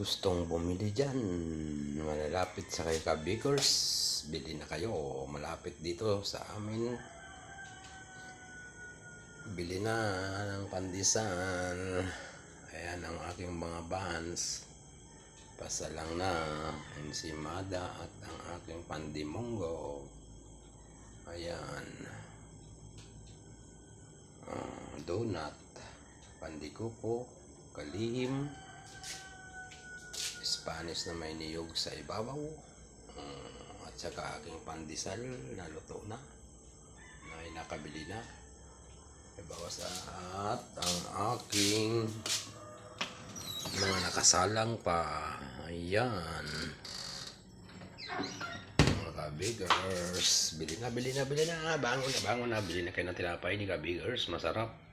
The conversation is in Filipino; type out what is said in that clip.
gustong bumili dyan, malalapit sa kay Kabikers, bili na kayo. Malapit dito sa amin. Bili na ng pandisan. Ayan ang aking mga bands. Pasalang na ensimada at ang aking pandimongo. Ayan. Ah, donut, pandikuko, kalihim, Spanish na may niyog sa ibabaw. Mm, at saka aking pandesal na luto na. Na nakabili na. Ibawas at ang aking mga nakasalang pa. Ayan. Mga kabigers. Bili na, bili na, bili na. Bangon na, bangon na. Bili na kayo ng tinapay ni kabigers. Masarap.